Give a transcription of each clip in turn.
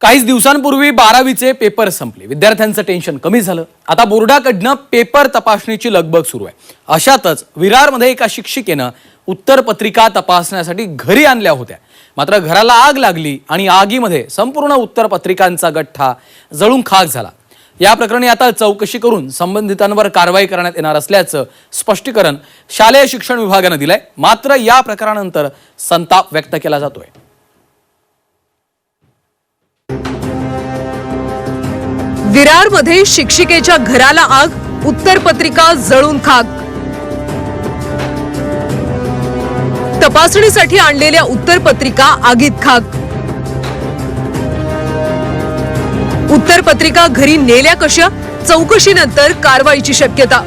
काहीच दिवसांपूर्वी बारावीचे पेपर संपले. विद्यार्थ्यांचं टेन्शन कमी झालं. आता बोर्डाकडनं पेपर तपासणीची लगबग सुरू आहे. अशातच विरारमध्ये एका शिक्षिकेनं उत्तरपत्रिका तपासण्यासाठी घरी आणल्या होत्या. मात्र घराला आग लागली आणि आगीमध्ये संपूर्ण उत्तरपत्रिकांचा गठ्ठा जळून खाक झाला. या प्रकरणी आता चौकशी करून संबंधितांवर कारवाई करण्यात येणार असल्याचं स्पष्टीकरण शालेय शिक्षण विभागानं दिलंय. मात्र या प्रकारानंतर संताप व्यक्त केला जातोय. विरारमध्ये शिक्षिकेच्या घराला आग उत्तरपत्रिका जळून खाक. तपासणीसाठी आणलेल्या उत्तरपत्रिका आगीत खाक. उत्तरपत्रिका घरी नेल्या कशा? चौकशीनंतर कारवाईची शक्यता.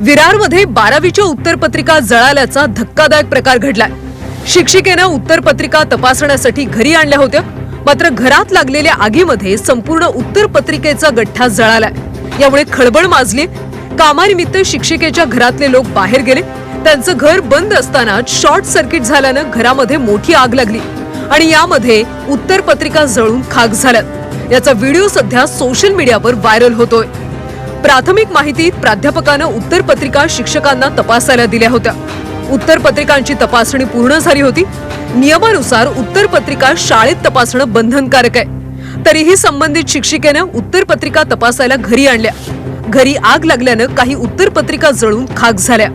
विरारमध्ये बारावीच्या उत्तरपत्रिका जळाल्याचा धक्कादायक प्रकार घडलाय. शिक्षिकेनं उत्तरपत्रिका तपासण्यासाठी घरी आणल्या होत्या. मात्र घरात लागलेल्या आगीमध्ये संपूर्ण उत्तरपत्रिकेचा गठ्ठा जळालाय. यामुळे खळबळ माजली. कामानिमित्त शिक्षिकेच्या घरातले लोक बाहेर गेले. त्यांचं घर बंद असताना शॉर्ट सर्किट झाल्यानं घरामध्ये मोठी आग लागली. आणि यामध्ये उत्तर पत्रिका जळून खाक झाल्यात. याचा व्हिडिओ सध्या सोशल मीडियावर व्हायरल होतोय. प्राथमिक माहितीत प्राध्यापकानं उत्तरपत्रिका शिक्षकांना तपासायला दिल्या होत्या. उत्तर पत्रिकांची तपासणी पूर्ण झाली होती. नियमानुसार उत्तर पत्रिका शाळेत तपासणं बंधनकारक आहे. तरीही संबंधित शिक्षिकेनं उत्तर पत्रिका तपासायला घरी आणल्या. घरी आग लागल्यानं काही उत्तर पत्रिका जळून खाक झाल्या.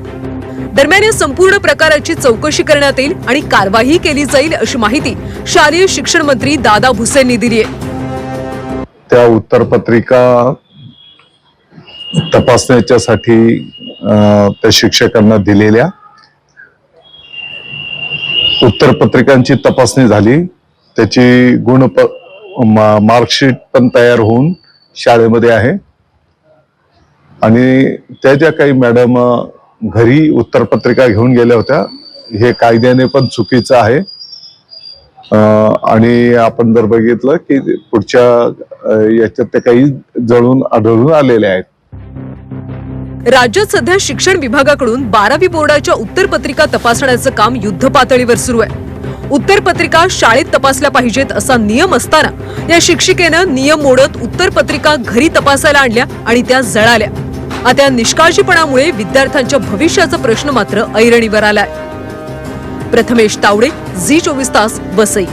दरम्यान या संपूर्ण प्रकाराची चौकशी करण्यात येईल आणि कारवाई केली जाईल अशी माहिती शालेय शिक्षण मंत्री दादा भुसेंनी दिली आहे. त्या उत्तरपत्रिका तपासण्याच्यासाठी अं, त्या शिक्षकांना दिलेल्या उत्तरपत्रिकांची तपासणी झाली. त्याची गुण मार्कशीट पण तयार होऊन शाळेमध्ये आहे. आणि त्या ज्या काही मॅडम घरी उत्तरपत्रिका घेऊन गेल्या होत्या हे कायद्याने पण चुकीचं आहे. आणि आपण जर बघितलं की पुढच्या याच्यात ते काही जळून आढळून आलेले आहेत. राज्यात सध्या शिक्षण विभागाकडून बारावी बोर्डाच्या उत्तरपत्रिका तपासण्याचं काम युद्ध पातळीवर सुरू आहे. उत्तरपत्रिका शाळेत तपासल्या पाहिजेत असा नियम असताना या शिक्षिकेनं नियम मोडत उत्तरपत्रिका घरी तपासायला आणल्या आणि त्या जळाल्या. आता निष्काळजीपणामुळे विद्यार्थ्यांच्या भविष्याचा प्रश्न मात्र ऐरणीवर आलाय. प्रथमेश तावडे झी चोवीस तास वसई.